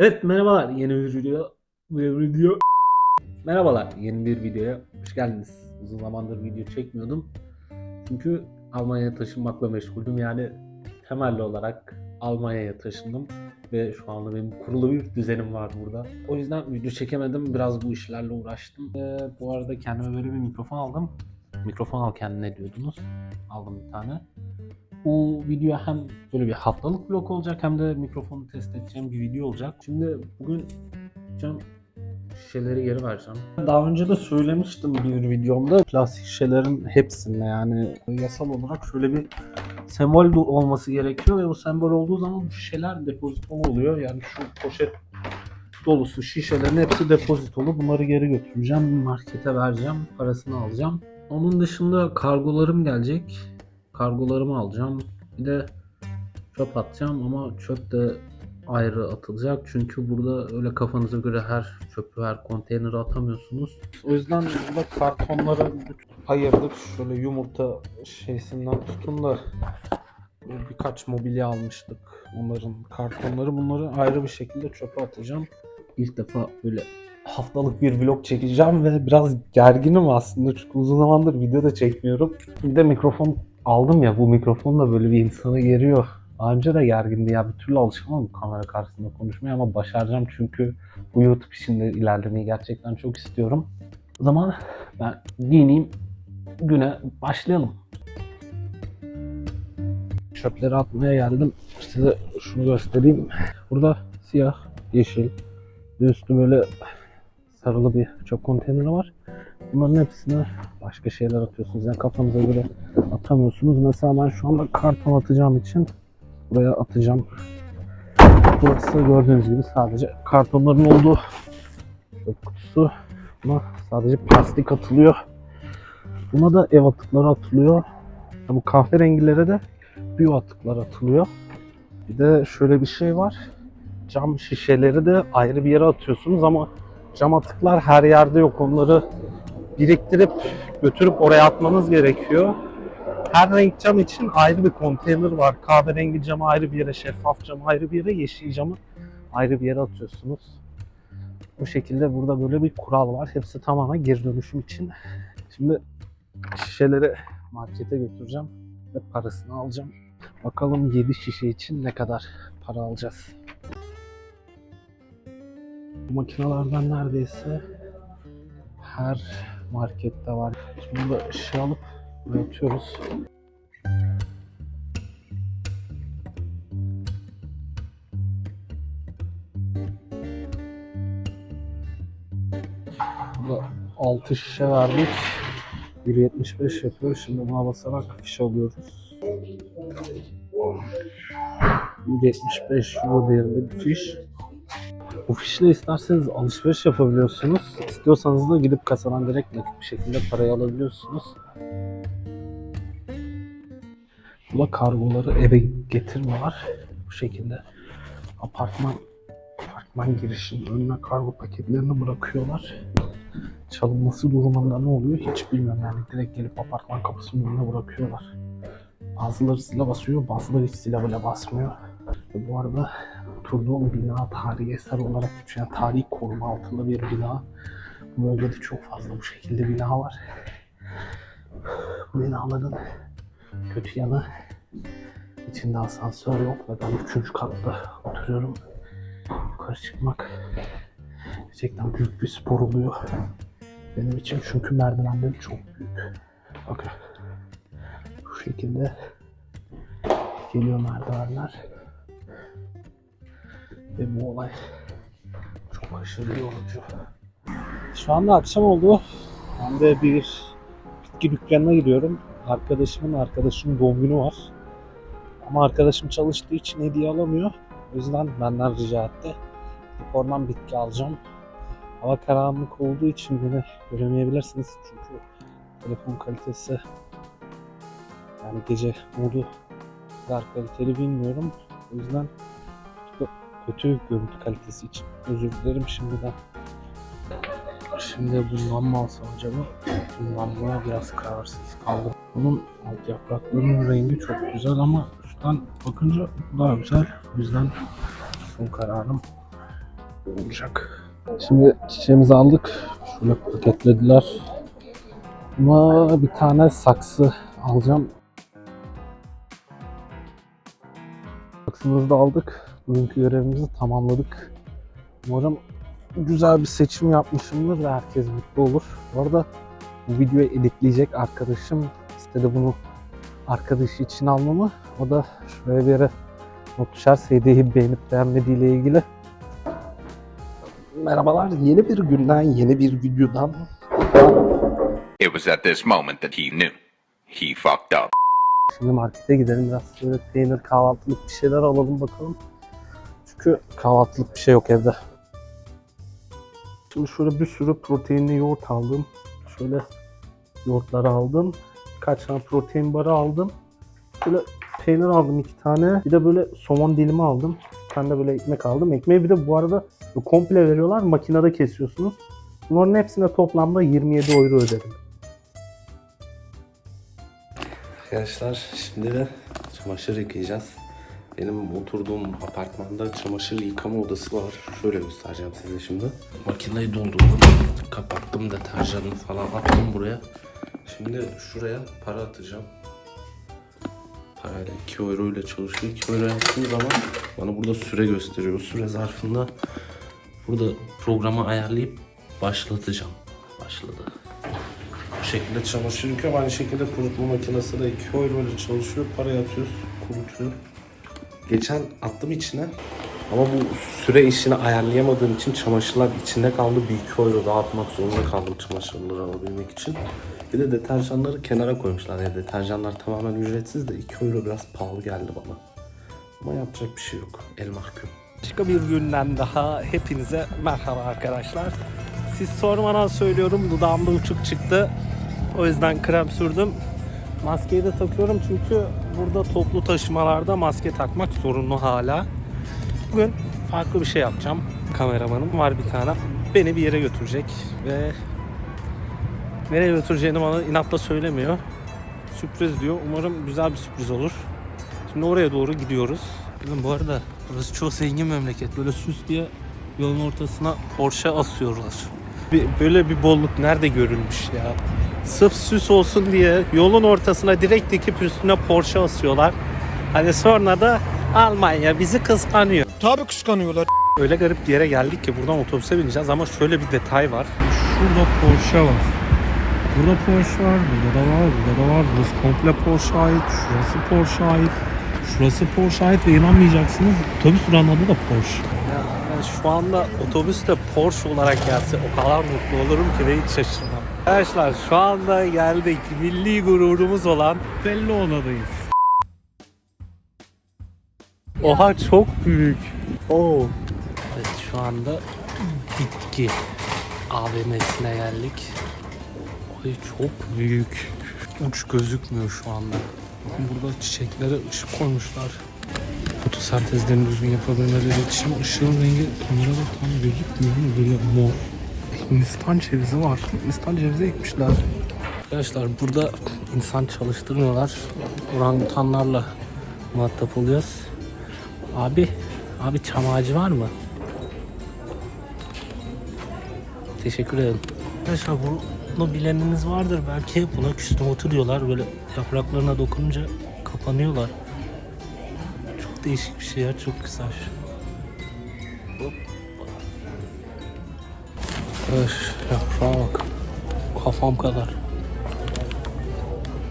Evet merhabalar yeni bir video. Bir video. Merhabalar yeni bir videoya hoş geldiniz. Uzun zamandır video çekmiyordum. Çünkü Almanya'ya taşınmakla meşguldüm. Yani temelli olarak Almanya'ya taşındım. Ve şu anda benim kurulu bir düzenim var burada. O yüzden video çekemedim. Biraz bu işlerle uğraştım. Ee, bu arada kendime böyle bir mikrofon aldım. Mikrofon al kendine diyordunuz. Aldım bir tane. Bu video hem böyle bir haftalık vlog olacak hem de mikrofonu test edeceğim bir video olacak. Şimdi bugün cam şişeleri geri vereceğim. Daha önce de söylemiştim bir videomda plastik şişelerin hepsinde yani yasal olarak şöyle bir sembol olması gerekiyor ve o sembol olduğu zaman bu şişeler depozitolu oluyor. Yani şu poşet dolusu şişelerin hepsi depozitolu. Bunları geri götüreceğim, markete vereceğim, parasını alacağım. Onun dışında kargolarım gelecek kargolarımı alacağım. Bir de çöp atacağım ama çöp de ayrı atılacak. Çünkü burada öyle kafanıza göre her çöpü, her konteynere atamıyorsunuz. O yüzden burada kartonları ayırdık. Şöyle yumurta şeysinden tutun da birkaç mobilya almıştık. Onların kartonları bunları ayrı bir şekilde çöpe atacağım. İlk defa böyle haftalık bir vlog çekeceğim ve biraz gerginim aslında çünkü uzun zamandır video da çekmiyorum. Bir de mikrofon aldım ya bu mikrofon da böyle bir insanı geriyor. Daha önce de gergindi ya bir türlü alışamam kamera karşısında konuşmaya ama başaracağım çünkü bu YouTube işinde ilerlemeyi gerçekten çok istiyorum. O zaman ben giyineyim güne başlayalım. Çöpleri atmaya geldim. Size şunu göstereyim. Burada siyah, yeşil, üstü böyle sarılı bir çöp konteyneri var. Bunların hepsine başka şeyler atıyorsunuz. Yani kafanıza göre atamıyorsunuz. Mesela ben şu anda karton atacağım için buraya atacağım. Burası gördüğünüz gibi sadece kartonların olduğu çöp kutusu. Buna sadece plastik atılıyor. Buna da ev atıkları atılıyor. Ya Bu kahverengilere de biyo atıklar atılıyor. Bir de şöyle bir şey var. Cam şişeleri de ayrı bir yere atıyorsunuz ama cam atıklar her yerde yok. Onları biriktirip götürüp oraya atmanız gerekiyor. Her renk cam için ayrı bir konteyner var. Kahverengi camı ayrı bir yere, şeffaf camı ayrı bir yere, yeşil camı ayrı bir yere atıyorsunuz. Bu şekilde burada böyle bir kural var. Hepsi tamamen geri dönüşüm için. Şimdi şişeleri markete götüreceğim ve parasını alacağım. Bakalım 7 şişe için ne kadar para alacağız. Bu makinelerden neredeyse her markette var. Şimdi bunu da şey alıp buraya atıyoruz. Burada 6 şişe verdik. 1.75 yapıyor. Şimdi buna basarak fiş alıyoruz. 1.75 euro değerinde bir fiş. Bu fişle isterseniz alışveriş yapabiliyorsunuz. İstiyorsanız da gidip kasadan direkt nakit bir şekilde parayı alabiliyorsunuz. Bu da kargoları eve getirme var. Bu şekilde apartman apartman girişinin önüne kargo paketlerini bırakıyorlar. Çalınması durumunda ne oluyor hiç bilmiyorum yani direkt gelip apartman kapısının önüne bırakıyorlar. Bazıları zile basıyor, bazıları hiç zile bile basmıyor. Bu arada oturduğum bina tarihi eser olarak geçiyor. Yani koruma altında bir bina. Bu bölgede çok fazla bu şekilde bina var. Bu binaların kötü yanı içinde asansör yok ve ben 3. katta oturuyorum. Yukarı çıkmak gerçekten büyük bir spor oluyor. Benim için çünkü merdivenleri çok büyük. Bakın bu şekilde geliyor merdivenler. Ve bu olay çok aşırı yorucu. Şu anda akşam oldu. Ben de bir bitki dükkanına gidiyorum. Arkadaşımın arkadaşımın doğum günü var. Ama arkadaşım çalıştığı için hediye alamıyor. O yüzden benden rica etti. Oradan bitki alacağım. Hava karanlık olduğu için beni göremeyebilirsiniz. Çünkü telefon kalitesi yani gece modu kadar kaliteli bilmiyorum. O yüzden kötü görüntü kalitesi için özür dilerim şimdiden. Şimdi bundan mı alsam acaba? Bundan mı biraz kararsız kaldım. Bunun alt yapraklarının rengi çok güzel ama üstten bakınca daha güzel. O yüzden son kararım olacak. Şimdi çiçeğimizi aldık. Şöyle paketlediler. Ama bir tane saksı alacağım. Saksımızı da aldık. Bugünkü görevimizi tamamladık. Umarım güzel bir seçim yapmışımdır ve herkes mutlu olur. Bu arada bu videoyu editleyecek arkadaşım istedi bunu arkadaşı için almamı. O da şuraya bir yere not düşer. CD'yi beğenip beğenmediğiyle ilgili. Merhabalar. Yeni bir günden, yeni bir videodan It was at this moment that he knew. He fucked up. Şimdi markete gidelim biraz böyle peynir kahvaltılık bir şeyler alalım bakalım. Çünkü kahvaltılık bir şey yok evde. Şimdi şöyle bir sürü proteinli yoğurt aldım. Şöyle yoğurtları aldım. Kaç tane protein barı aldım. Böyle peynir aldım iki tane. Bir de böyle somon dilimi aldım. Bir tane de böyle ekmek aldım. Ekmeği bir de bu arada komple veriyorlar. Makinede kesiyorsunuz. Bunların hepsine toplamda 27 euro ödedim. Arkadaşlar şimdi de çamaşır yıkayacağız. Benim oturduğum apartmanda çamaşır yıkama odası var. Şöyle göstereceğim size şimdi. Makineyi doldurdum. Kapattım deterjanı falan attım buraya. Şimdi şuraya para atacağım. Parayla 2 euro ile çalışıyor. 2 euro yaptığım zaman bana burada süre gösteriyor. Süre zarfında burada programı ayarlayıp başlatacağım. Başladı. Bu şekilde çamaşır yıkıyorum. Aynı şekilde kurutma makinesi de 2 euro ile çalışıyor. Parayı atıyoruz, kurutuyor. Geçen attım içine. Ama bu süre işini ayarlayamadığım için çamaşırlar içinde kaldı. Bir 2 euro daha atmak zorunda kaldım çamaşırları alabilmek için. Bir de deterjanları kenara koymuşlar. Yani deterjanlar tamamen ücretsiz de 2 euro biraz pahalı geldi bana. Ama yapacak bir şey yok. El mahkum. Başka bir günden daha hepinize merhaba arkadaşlar. Siz sormadan söylüyorum dudağımda uçuk çıktı. O yüzden krem sürdüm. Maskeyi de takıyorum çünkü burada toplu taşımalarda maske takmak zorunlu hala. Bugün farklı bir şey yapacağım. Kameramanım var bir tane. Beni bir yere götürecek ve nereye götüreceğini bana inatla söylemiyor. Sürpriz diyor. Umarım güzel bir sürpriz olur. Şimdi oraya doğru gidiyoruz. Bakın bu arada burası çok zengin memleket. Böyle süs diye yolun ortasına Porsche asıyorlar. Bir, böyle bir bolluk nerede görülmüş ya? Sırf süs olsun diye yolun ortasına direkt dikip üstüne Porsche asıyorlar. Hani sonra da Almanya bizi kıskanıyor. Tabii kıskanıyorlar. Öyle garip bir yere geldik ki buradan otobüse bineceğiz ama şöyle bir detay var. Şurada Porsche var. Burada Porsche var, burada da var, burada da var. Burası komple Porsche ait, şurası Porsche ait, şurası Porsche ait ve inanmayacaksınız otobüs durağının adı da Porsche. Ya ben şu anda otobüste Porsche olarak gelse o kadar mutlu olurum ki de hiç şaşırmam. Arkadaşlar şu anda geldik milli gururumuz olan Belli odadayız. Oha çok büyük. Oo. Evet şu anda bitki AVM'sine geldik. Ay çok büyük. Uç gözükmüyor şu anda. Bakın burada çiçeklere ışık koymuşlar. Fotosentezlerini düzgün yapabilmeleri için ışığın rengi kamerada tam gözükmüyor ama böyle mor. Hindistan cevizi var. Hindistan cevizi ekmişler. Arkadaşlar burada insan çalıştırmıyorlar. Orangutanlarla muhatap oluyoruz. Abi, abi çam ağacı var mı? Teşekkür ederim. Arkadaşlar bunu bileniniz vardır belki buna küstüm oturuyorlar böyle yapraklarına dokununca kapanıyorlar. Çok değişik bir şey ya çok güzel. Hop. Öf, yaprağa bak. Kafam kadar.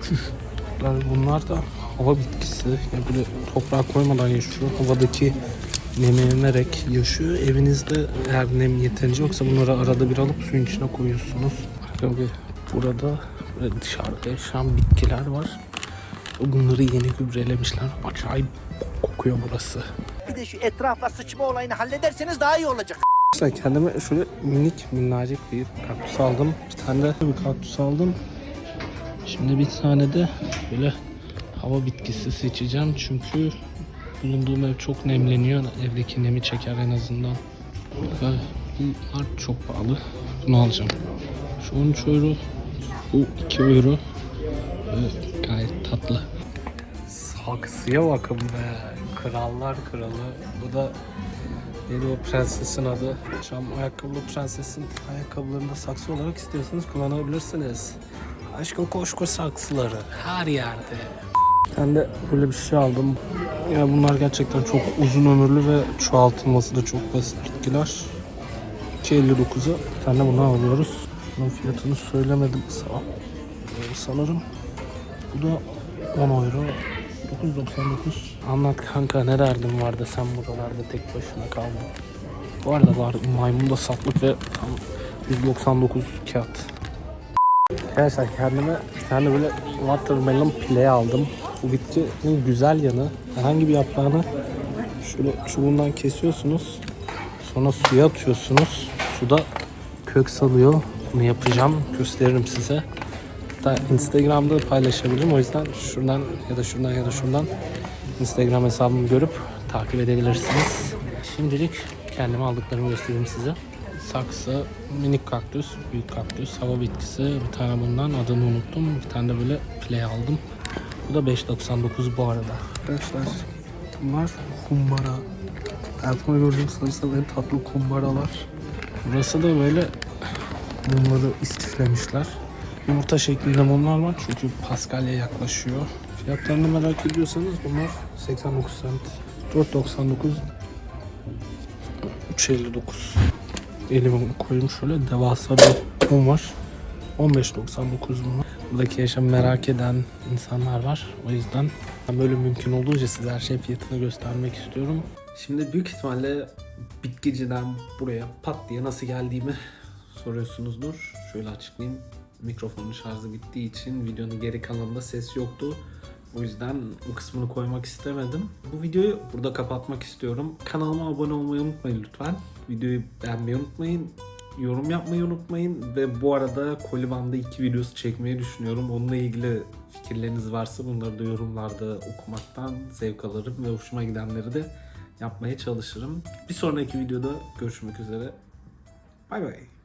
Çüş. Yani bunlar da hava bitkisi. Yani böyle toprağa koymadan yaşıyor. Havadaki nemi emerek yaşıyor. Evinizde eğer nem yeterince yoksa bunları arada bir alıp suyun içine koyuyorsunuz. Tabii burada dışarıda yaşayan bitkiler var. Bunları yeni gübrelemişler. Acayip kokuyor burası. Bir de şu etrafa sıçma olayını hallederseniz daha iyi olacak. Kendime şöyle minik minnacık bir kaktüs aldım. Bir tane de bir kaktüs aldım. Şimdi bir tane de böyle hava bitkisi seçeceğim çünkü bulunduğum ev çok nemleniyor. Evdeki nemi çeker en azından. Bunlar çok pahalı. Bunu alacağım. Şu 13 euro. Bu 2 euro. Ve gayet tatlı. Saksıya bakın be. Krallar kralı. Bu da Neydi o prensesin adı? Çam ayakkabılı prensesin ayakkabılarını da saksı olarak istiyorsanız kullanabilirsiniz. Aşkın koşku saksıları her yerde. Ben de böyle bir şey aldım. Yani bunlar gerçekten çok uzun ömürlü ve çoğaltılması da çok basit bitkiler. 2.59'a bir tane bunu alıyoruz. Bunun fiyatını söylemedim sağ ee, sanırım. Bu da 10 euro. 9.99. Anlat kanka ne derdin vardı sen buralarda tek başına kaldın. Bu arada var maymun da saklık ve tam 199 kağıt. Arkadaşlar kendime bir tane böyle watermelon play aldım. Bu bitkinin güzel yanı herhangi bir yaprağını şöyle çubuğundan kesiyorsunuz. Sonra suya atıyorsunuz. Suda kök salıyor. Bunu yapacağım. Gösteririm size. Hatta Instagram'da paylaşabilirim. O yüzden şuradan ya da şuradan ya da şuradan Instagram hesabımı görüp takip edebilirsiniz. Şimdilik kendime aldıklarımı göstereyim size. Saksı, minik kaktüs, büyük kaktüs, hava bitkisi. Bir tane bundan adını unuttum. Bir tane de böyle play aldım. Bu da 5.99 bu arada. Arkadaşlar bunlar kumbara. Hayatımda gördüğüm sanırsam en tatlı kumbaralar. Burası da böyle mumları istiflemişler. Yumurta şeklinde mumlar var çünkü Paskalya yaklaşıyor. Fiyatlarını merak ediyorsanız bunlar 89 cent. 4.99 3.59 Elime koyayım şöyle devasa bir mum var. 15.99 bunlar. Buradaki yaşamı merak eden insanlar var. O yüzden böyle mümkün olduğunca size her şey fiyatını göstermek istiyorum. Şimdi büyük ihtimalle bitkiciden buraya pat diye nasıl geldiğimi soruyorsunuzdur. Şöyle açıklayayım. Mikrofonun şarjı bittiği için videonun geri kalanında ses yoktu. O yüzden o kısmını koymak istemedim. Bu videoyu burada kapatmak istiyorum. Kanalıma abone olmayı unutmayın lütfen. Videoyu beğenmeyi unutmayın. Yorum yapmayı unutmayın. Ve bu arada Koliban'da iki videosu çekmeyi düşünüyorum. Onunla ilgili fikirleriniz varsa bunları da yorumlarda okumaktan zevk alırım. Ve hoşuma gidenleri de yapmaya çalışırım. Bir sonraki videoda görüşmek üzere. Bay bay.